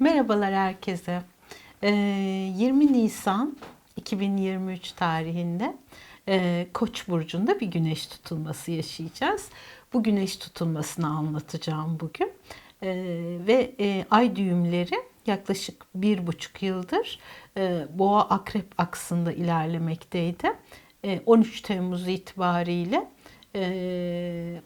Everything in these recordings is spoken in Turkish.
Merhabalar herkese. Ee, 20 Nisan 2023 tarihinde e, Koç burcunda bir güneş tutulması yaşayacağız. Bu güneş tutulmasını anlatacağım bugün. Ee, ve e, ay düğümleri yaklaşık bir buçuk yıldır e, Boğa Akrep aksında ilerlemekteydi. E, 13 Temmuz itibariyle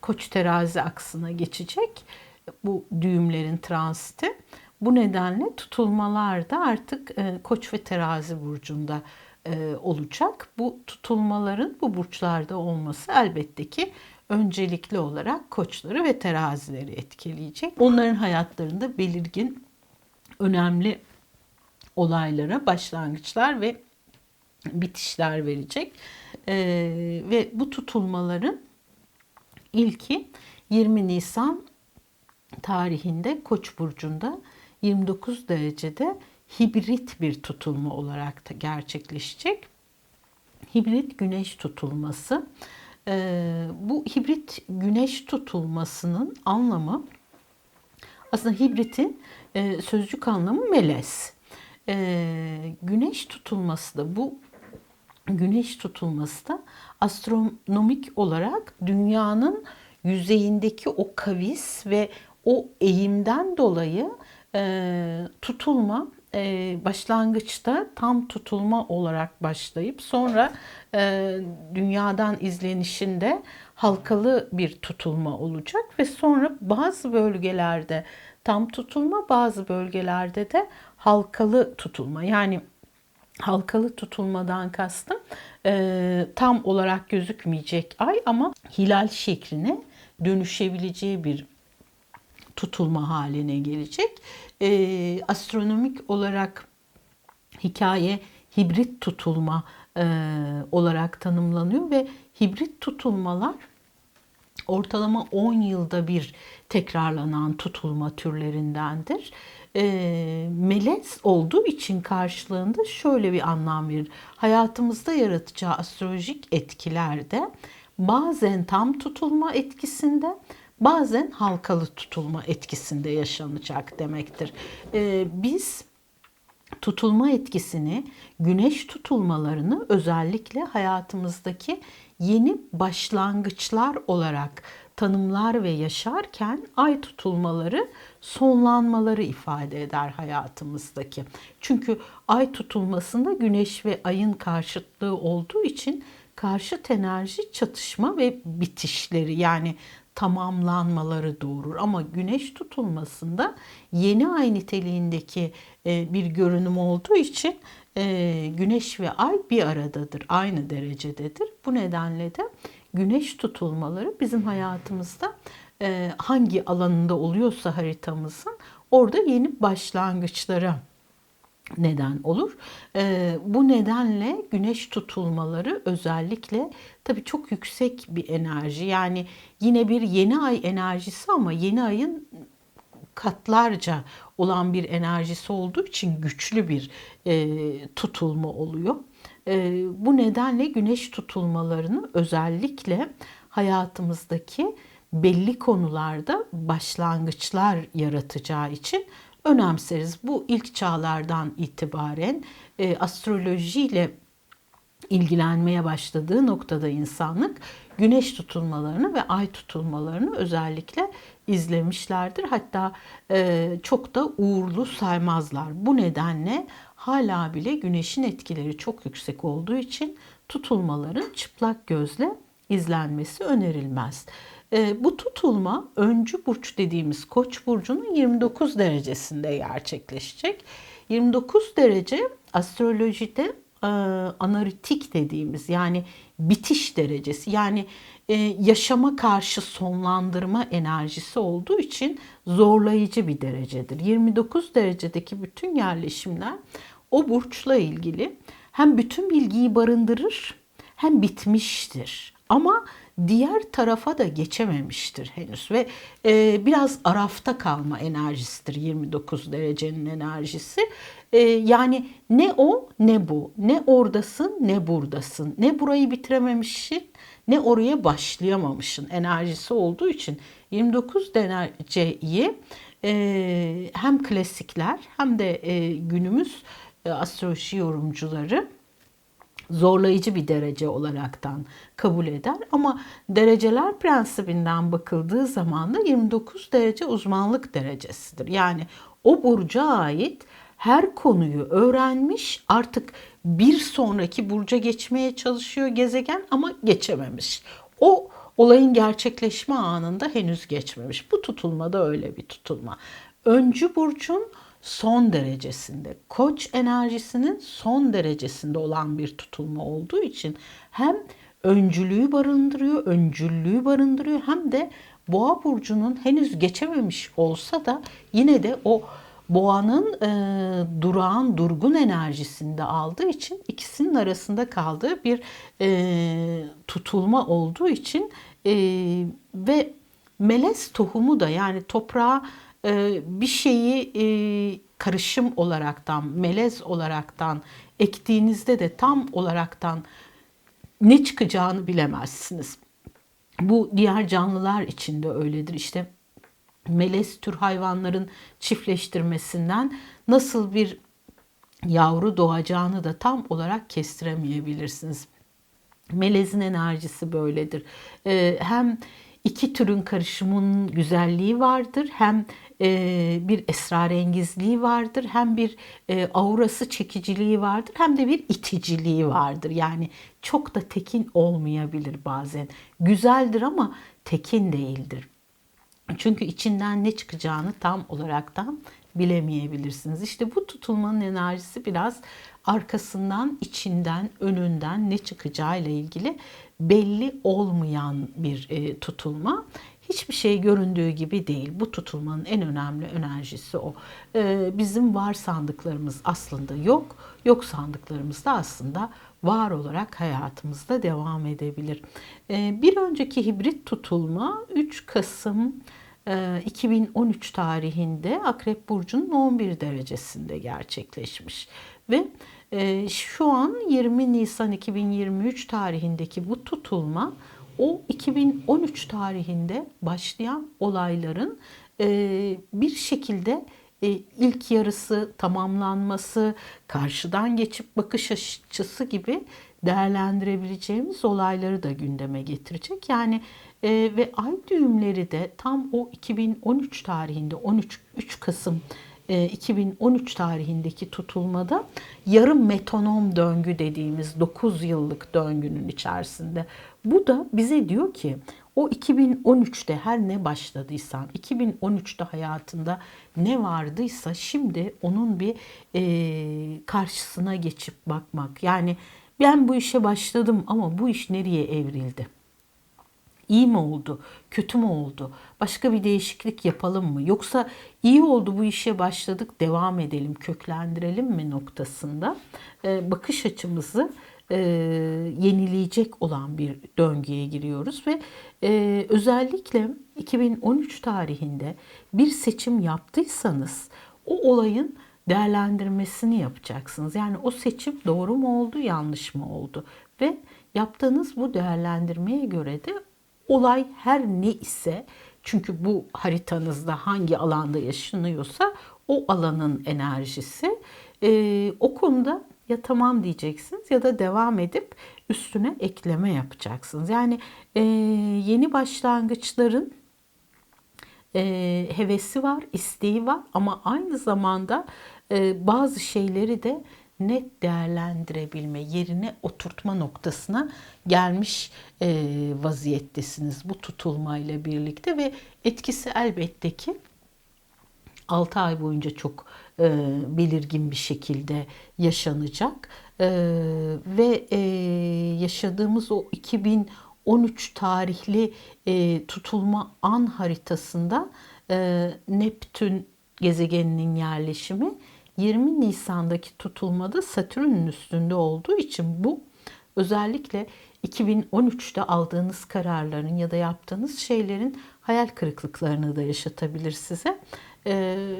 Koç Terazi aksına geçecek bu düğümlerin transiti. Bu nedenle tutulmalar da artık e, Koç ve Terazi burcunda e, olacak. Bu tutulmaların bu burçlarda olması elbette ki öncelikli olarak koçları ve terazileri etkileyecek. Onların hayatlarında belirgin önemli olaylara başlangıçlar ve bitişler verecek. E, ve bu tutulmaların ilki 20 Nisan tarihinde Koç burcunda 29 derecede hibrit bir tutulma olarak da gerçekleşecek. Hibrit güneş tutulması. Ee, bu hibrit güneş tutulmasının anlamı aslında hibritin e, sözcük anlamı melez. Ee, güneş tutulması da bu güneş tutulması da astronomik olarak dünyanın yüzeyindeki o kavis ve o eğimden dolayı e, tutulma e, başlangıçta tam tutulma olarak başlayıp sonra e, dünyadan izlenişinde halkalı bir tutulma olacak ve sonra bazı bölgelerde tam tutulma bazı bölgelerde de halkalı tutulma. Yani halkalı tutulmadan kastım e, tam olarak gözükmeyecek ay ama hilal şekline dönüşebileceği bir tutulma haline gelecek. E, astronomik olarak hikaye hibrit tutulma e, olarak tanımlanıyor ve hibrit tutulmalar ortalama 10 yılda bir tekrarlanan tutulma türlerindendir. E, melez olduğu için karşılığında şöyle bir anlam verir. Hayatımızda yaratacağı astrolojik etkilerde bazen tam tutulma etkisinde bazen halkalı tutulma etkisinde yaşanacak demektir. Ee, biz tutulma etkisini, güneş tutulmalarını özellikle hayatımızdaki yeni başlangıçlar olarak tanımlar ve yaşarken ay tutulmaları sonlanmaları ifade eder hayatımızdaki. Çünkü ay tutulmasında güneş ve ayın karşıtlığı olduğu için karşıt enerji çatışma ve bitişleri yani tamamlanmaları doğurur. Ama güneş tutulmasında yeni ay niteliğindeki e, bir görünüm olduğu için e, güneş ve ay bir aradadır, aynı derecededir. Bu nedenle de güneş tutulmaları bizim hayatımızda e, hangi alanında oluyorsa haritamızın orada yeni başlangıçlara neden olur. E, bu nedenle güneş tutulmaları özellikle tabii çok yüksek bir enerji. Yani yine bir yeni ay enerjisi ama yeni ayın katlarca olan bir enerjisi olduğu için güçlü bir e, tutulma oluyor. E, bu nedenle güneş tutulmalarını özellikle hayatımızdaki belli konularda başlangıçlar yaratacağı için önemseriz. Bu ilk çağlardan itibaren e, astrolojiyle ilgilenmeye başladığı noktada insanlık güneş tutulmalarını ve ay tutulmalarını özellikle izlemişlerdir. Hatta e, çok da uğurlu saymazlar. Bu nedenle hala bile güneşin etkileri çok yüksek olduğu için tutulmaların çıplak gözle izlenmesi önerilmez. E, bu tutulma öncü burç dediğimiz Koç burcunun 29 derecesinde gerçekleşecek. 29 derece astrolojide e, analitik dediğimiz yani bitiş derecesi yani e, yaşama karşı sonlandırma enerjisi olduğu için zorlayıcı bir derecedir. 29 derecedeki bütün yerleşimler o burçla ilgili hem bütün bilgiyi barındırır hem bitmiştir. Ama diğer tarafa da geçememiştir henüz ve e, biraz arafta kalma enerjisidir 29 derecenin enerjisi. E, yani ne o ne bu, ne oradasın ne buradasın, ne burayı bitirememişsin ne oraya başlayamamışsın enerjisi olduğu için 29 dereceyi e, hem klasikler hem de e, günümüz e, astroloji yorumcuları zorlayıcı bir derece olaraktan kabul eder ama dereceler prensibinden bakıldığı zaman da 29 derece uzmanlık derecesidir. Yani o burca ait her konuyu öğrenmiş artık bir sonraki burca geçmeye çalışıyor gezegen ama geçememiş. O olayın gerçekleşme anında henüz geçmemiş. Bu tutulma da öyle bir tutulma. Öncü burcun son derecesinde, koç enerjisinin son derecesinde olan bir tutulma olduğu için hem öncülüğü barındırıyor, öncüllüğü barındırıyor hem de boğa burcunun henüz geçememiş olsa da yine de o boğanın e, durağan, durgun enerjisinde aldığı için ikisinin arasında kaldığı bir e, tutulma olduğu için e, ve melez tohumu da yani toprağa e, bir şeyi e, karışım olaraktan, melez olaraktan ektiğinizde de tam olaraktan ne çıkacağını bilemezsiniz. Bu diğer canlılar için de öyledir. İşte melez tür hayvanların çiftleştirmesinden nasıl bir yavru doğacağını da tam olarak kestiremeyebilirsiniz. Melezin enerjisi böyledir. Ee, hem iki türün karışımının güzelliği vardır, hem e, bir esrarengizliği vardır, hem bir e, aurası çekiciliği vardır, hem de bir iticiliği vardır. Yani çok da tekin olmayabilir bazen. Güzeldir ama tekin değildir. Çünkü içinden ne çıkacağını tam olaraktan bilemeyebilirsiniz. İşte bu tutulmanın enerjisi biraz arkasından, içinden, önünden ne çıkacağı ile ilgili belli olmayan bir e, tutulma. Hiçbir şey göründüğü gibi değil. Bu tutulmanın en önemli enerjisi o. E, bizim var sandıklarımız aslında yok, yok sandıklarımız da aslında var olarak hayatımızda devam edebilir. E, bir önceki hibrit tutulma 3 Kasım 2013 e, tarihinde Akrep Burcu'nun 11 derecesinde gerçekleşmiş. Ve e, şu an 20 Nisan 2023 tarihindeki bu tutulma o 2013 tarihinde başlayan olayların e, bir şekilde ilk yarısı tamamlanması, karşıdan geçip bakış açısı gibi değerlendirebileceğimiz olayları da gündeme getirecek. Yani e, ve ay düğümleri de tam o 2013 tarihinde 13 3 Kasım 2013 tarihindeki tutulmada yarım metonom döngü dediğimiz 9 yıllık döngünün içerisinde. Bu da bize diyor ki o 2013'te her ne başladıysan, 2013'te hayatında ne vardıysa şimdi onun bir e, karşısına geçip bakmak. Yani ben bu işe başladım ama bu iş nereye evrildi? İyi mi oldu? Kötü mü oldu? Başka bir değişiklik yapalım mı? Yoksa iyi oldu bu işe başladık devam edelim, köklendirelim mi noktasında e, bakış açımızı e, yenileyecek olan bir döngüye giriyoruz ve e, özellikle 2013 tarihinde bir seçim yaptıysanız o olayın değerlendirmesini yapacaksınız. Yani o seçim doğru mu oldu, yanlış mı oldu ve yaptığınız bu değerlendirmeye göre de olay her ne ise çünkü bu haritanızda hangi alanda yaşanıyorsa o alanın enerjisi e, o konuda ya tamam diyeceksiniz ya da devam edip üstüne ekleme yapacaksınız. Yani e, yeni başlangıçların e, hevesi var, isteği var ama aynı zamanda e, bazı şeyleri de net değerlendirebilme, yerine oturtma noktasına gelmiş e, vaziyettesiniz bu tutulmayla birlikte ve etkisi elbette ki 6 ay boyunca çok e, belirgin bir şekilde yaşanacak. E, ve e, yaşadığımız o 2013 tarihli e, tutulma an haritasında e, Neptün gezegeninin yerleşimi 20 Nisan'daki tutulmada Satürn'ün üstünde olduğu için bu özellikle 2013'te aldığınız kararların ya da yaptığınız şeylerin hayal kırıklıklarını da yaşatabilir size. Ee,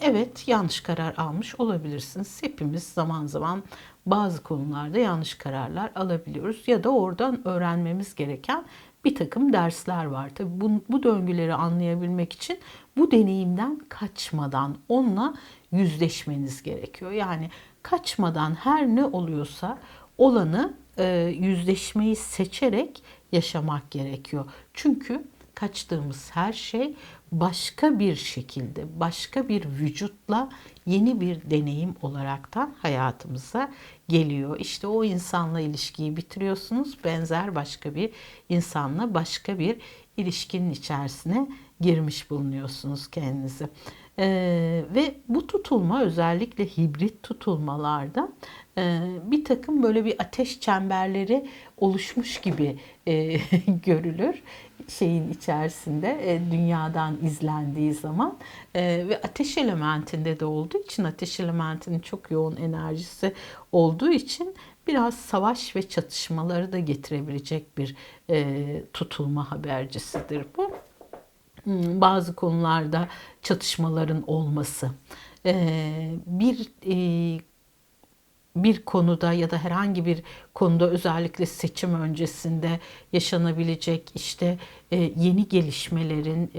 evet yanlış karar almış olabilirsiniz. Hepimiz zaman zaman bazı konularda yanlış kararlar alabiliyoruz ya da oradan öğrenmemiz gereken bir takım dersler var. Tabii bu, bu döngüleri anlayabilmek için bu deneyimden kaçmadan onunla yüzleşmeniz gerekiyor. Yani kaçmadan her ne oluyorsa olanı e, yüzleşmeyi seçerek yaşamak gerekiyor. Çünkü kaçtığımız her şey başka bir şekilde, başka bir vücutla yeni bir deneyim olaraktan hayatımıza geliyor. İşte o insanla ilişkiyi bitiriyorsunuz, benzer başka bir insanla başka bir ilişkinin içerisine girmiş bulunuyorsunuz kendinizi. Ee, ve bu tutulma özellikle hibrit tutulmalarda e, bir takım böyle bir ateş çemberleri oluşmuş gibi e, görülür şeyin içerisinde e, dünyadan izlendiği zaman e, ve ateş elementinde de olduğu için ateş elementinin çok yoğun enerjisi olduğu için biraz savaş ve çatışmaları da getirebilecek bir e, tutulma habercisidir bu. Hmm, bazı konularda çatışmaların olması, e, bir e, bir konuda ya da herhangi bir konuda özellikle seçim öncesinde yaşanabilecek işte e, yeni gelişmelerin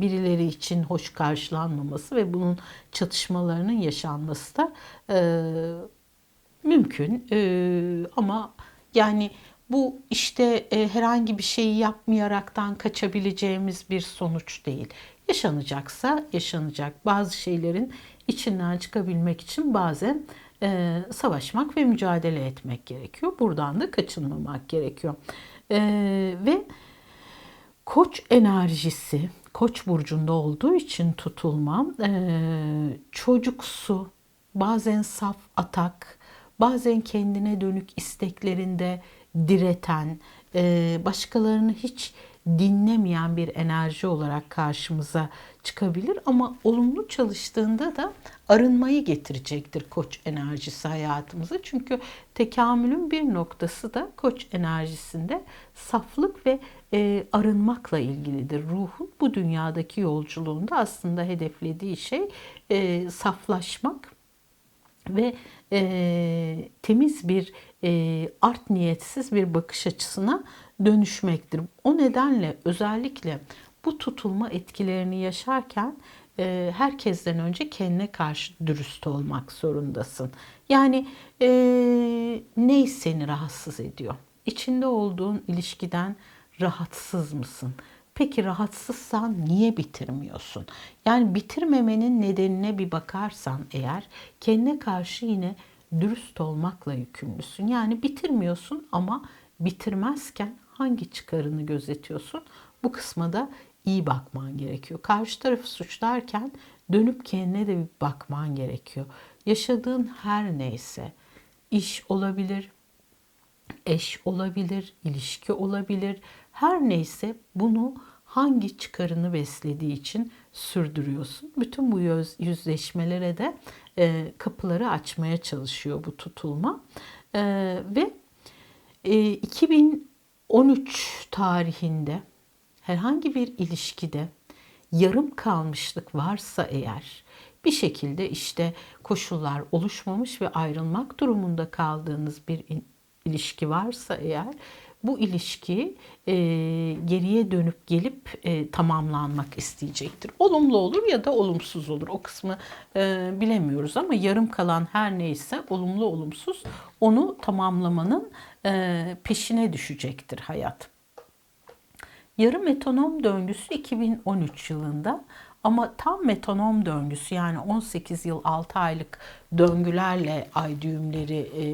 birileri için hoş karşılanmaması ve bunun çatışmalarının yaşanması da mümkün. Ama yani bu işte e, herhangi bir şeyi yapmayaraktan kaçabileceğimiz bir sonuç değil. Yaşanacaksa yaşanacak. Bazı şeylerin içinden çıkabilmek için bazen e, savaşmak ve mücadele etmek gerekiyor. Buradan da kaçınmamak gerekiyor. E, ve koç enerjisi, koç burcunda olduğu için tutulma, e, çocuksu, bazen saf atak, bazen kendine dönük isteklerinde direten, e, başkalarını hiç dinlemeyen bir enerji olarak karşımıza çıkabilir ama olumlu çalıştığında da arınmayı getirecektir koç enerjisi hayatımıza. Çünkü tekamülün bir noktası da koç enerjisinde saflık ve e, arınmakla ilgilidir. Ruhun bu dünyadaki yolculuğunda aslında hedeflediği şey e, saflaşmak ve e, temiz bir e, art niyetsiz bir bakış açısına dönüşmektir. O nedenle özellikle bu tutulma etkilerini yaşarken e, herkesten önce kendine karşı dürüst olmak zorundasın. Yani e, ne seni rahatsız ediyor? İçinde olduğun ilişkiden rahatsız mısın? Peki rahatsızsan niye bitirmiyorsun? Yani bitirmemenin nedenine bir bakarsan eğer kendine karşı yine dürüst olmakla yükümlüsün. Yani bitirmiyorsun ama bitirmezken hangi çıkarını gözetiyorsun? Bu kısma da iyi bakman gerekiyor. Karşı tarafı suçlarken dönüp kendine de bir bakman gerekiyor. Yaşadığın her neyse iş olabilir, eş olabilir, ilişki olabilir. Her neyse bunu hangi çıkarını beslediği için sürdürüyorsun. Bütün bu yüzleşmelere de e, kapıları açmaya çalışıyor bu tutulma. E, ve e, 2013 tarihinde herhangi bir ilişkide yarım kalmışlık varsa eğer bir şekilde işte koşullar oluşmamış ve ayrılmak durumunda kaldığınız bir ilişki varsa eğer bu ilişki e, geriye dönüp gelip e, tamamlanmak isteyecektir. Olumlu olur ya da olumsuz olur. O kısmı e, bilemiyoruz ama yarım kalan her neyse olumlu olumsuz onu tamamlamanın e, peşine düşecektir hayat. Yarım metonom döngüsü 2013 yılında ama tam metonom döngüsü yani 18 yıl 6 aylık döngülerle ay düğümleri e,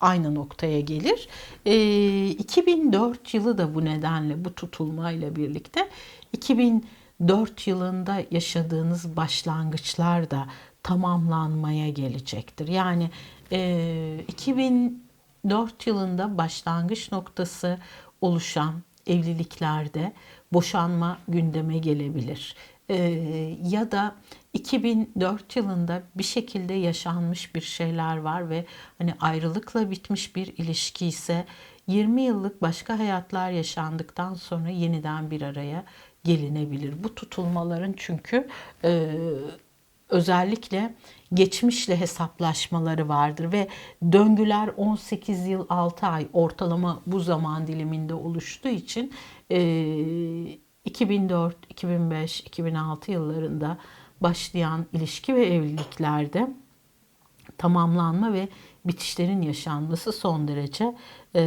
aynı noktaya gelir. E, 2004 yılı da bu nedenle bu tutulmayla birlikte 2004 yılında yaşadığınız başlangıçlar da tamamlanmaya gelecektir. Yani e, 2004 yılında başlangıç noktası oluşan evliliklerde boşanma gündeme gelebilir. Ee, ya da 2004 yılında bir şekilde yaşanmış bir şeyler var ve hani ayrılıkla bitmiş bir ilişki ise 20 yıllık başka hayatlar yaşandıktan sonra yeniden bir araya gelinebilir. Bu tutulmaların çünkü e, özellikle geçmişle hesaplaşmaları vardır ve döngüler 18 yıl 6 ay ortalama bu zaman diliminde oluştuğu için e, 2004, 2005, 2006 yıllarında başlayan ilişki ve evliliklerde tamamlanma ve bitişlerin yaşanması son derece e,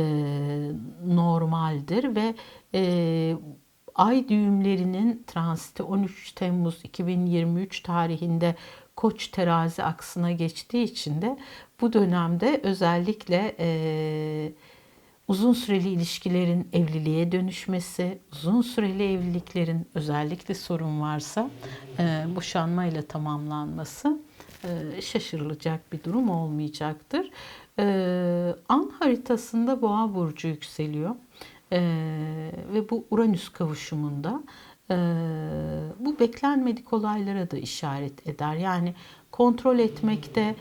normaldir ve e, ay düğümlerinin transiti 13 Temmuz 2023 tarihinde Koç terazi aksına geçtiği için de bu dönemde özellikle e, uzun süreli ilişkilerin evliliğe dönüşmesi, uzun süreli evliliklerin özellikle sorun varsa e, boşanmayla tamamlanması e, şaşırılacak bir durum olmayacaktır. E, an haritasında Boğa burcu yükseliyor e, ve bu Uranüs kavuşumunda e, bu beklenmedik olaylara da işaret eder. Yani kontrol etmekte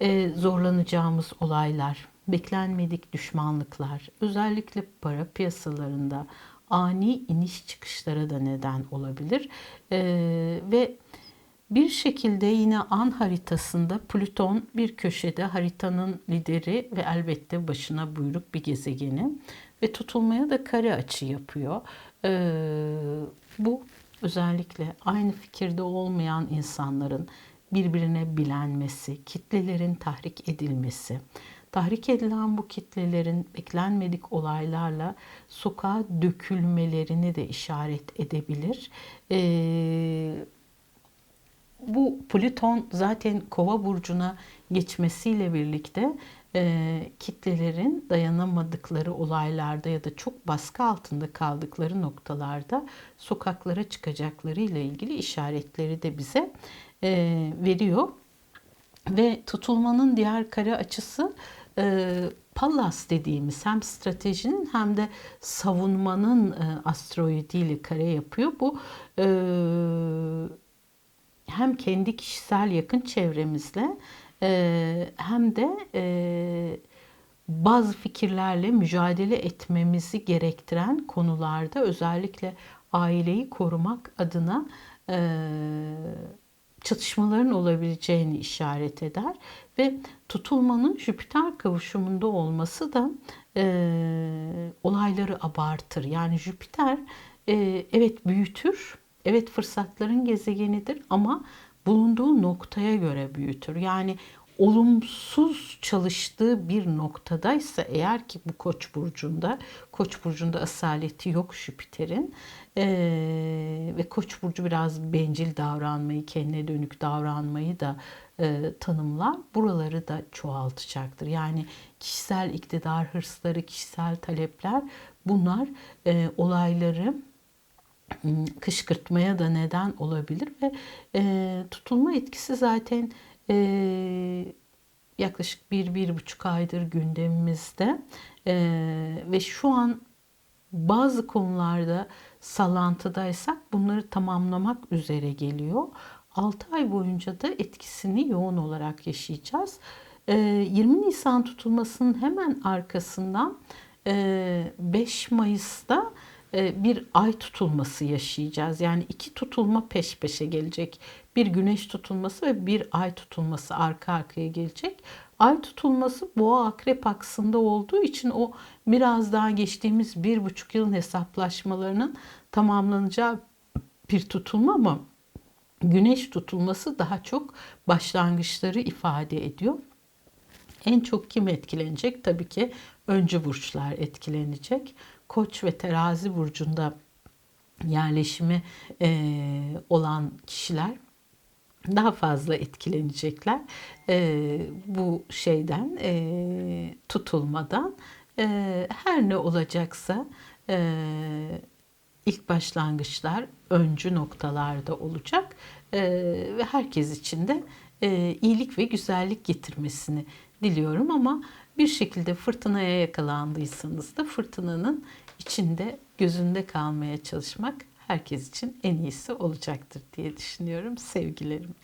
e, zorlanacağımız olaylar, beklenmedik düşmanlıklar, özellikle para piyasalarında ani iniş çıkışlara da neden olabilir. E, ve bir şekilde yine an haritasında Plüton bir köşede haritanın lideri ve elbette başına buyruk bir gezegeni ve tutulmaya da kare açı yapıyor. Ee, bu özellikle aynı fikirde olmayan insanların birbirine bilenmesi, kitlelerin tahrik edilmesi, tahrik edilen bu kitlelerin beklenmedik olaylarla sokağa dökülmelerini de işaret edebilir. Ee, bu Plüton zaten Kova burcuna geçmesiyle birlikte e, kitlelerin dayanamadıkları olaylarda ya da çok baskı altında kaldıkları noktalarda sokaklara çıkacakları ile ilgili işaretleri de bize e, veriyor. Ve tutulmanın diğer kare açısı e, Pallas dediğimiz hem stratejinin hem de savunmanın e, asteroidiyle kare yapıyor. Bu e, hem kendi kişisel yakın çevremizle e, hem de e, bazı fikirlerle mücadele etmemizi gerektiren konularda özellikle aileyi korumak adına e, çatışmaların olabileceğini işaret eder ve tutulmanın Jüpiter kavuşumunda olması da e, olayları abartır. Yani Jüpiter e, evet büyütür Evet fırsatların gezegenidir ama bulunduğu noktaya göre büyütür. Yani olumsuz çalıştığı bir noktadaysa eğer ki bu Koç burcunda, Koç burcunda asaleti yok Jüpiter'in ee, ve Koç burcu biraz bencil davranmayı, kendine dönük davranmayı da e, tanımlar. Buraları da çoğaltacaktır. Yani kişisel iktidar hırsları, kişisel talepler bunlar e, olayları kışkırtmaya da neden olabilir ve e, tutulma etkisi zaten e, yaklaşık bir, bir buçuk aydır gündemimizde e, ve şu an bazı konularda sallantıdaysak bunları tamamlamak üzere geliyor. 6 ay boyunca da etkisini yoğun olarak yaşayacağız. 20 Nisan tutulmasının hemen arkasından 5 Mayıs'ta e, bir ay tutulması yaşayacağız. Yani iki tutulma peş peşe gelecek. Bir güneş tutulması ve bir ay tutulması arka arkaya gelecek. Ay tutulması boğa akrep aksında olduğu için o biraz daha geçtiğimiz bir buçuk yılın hesaplaşmalarının tamamlanacağı bir tutulma ama güneş tutulması daha çok başlangıçları ifade ediyor. En çok kim etkilenecek? Tabii ki öncü burçlar etkilenecek. Koç ve Terazi burcunda yerleşimi e, olan kişiler daha fazla etkilenecekler e, bu şeyden e, tutulmadan e, her ne olacaksa e, ilk başlangıçlar öncü noktalarda olacak e, ve herkes için de e, iyilik ve güzellik getirmesini diliyorum ama bir şekilde fırtınaya yakalandıysanız da fırtınanın içinde gözünde kalmaya çalışmak herkes için en iyisi olacaktır diye düşünüyorum. Sevgilerim.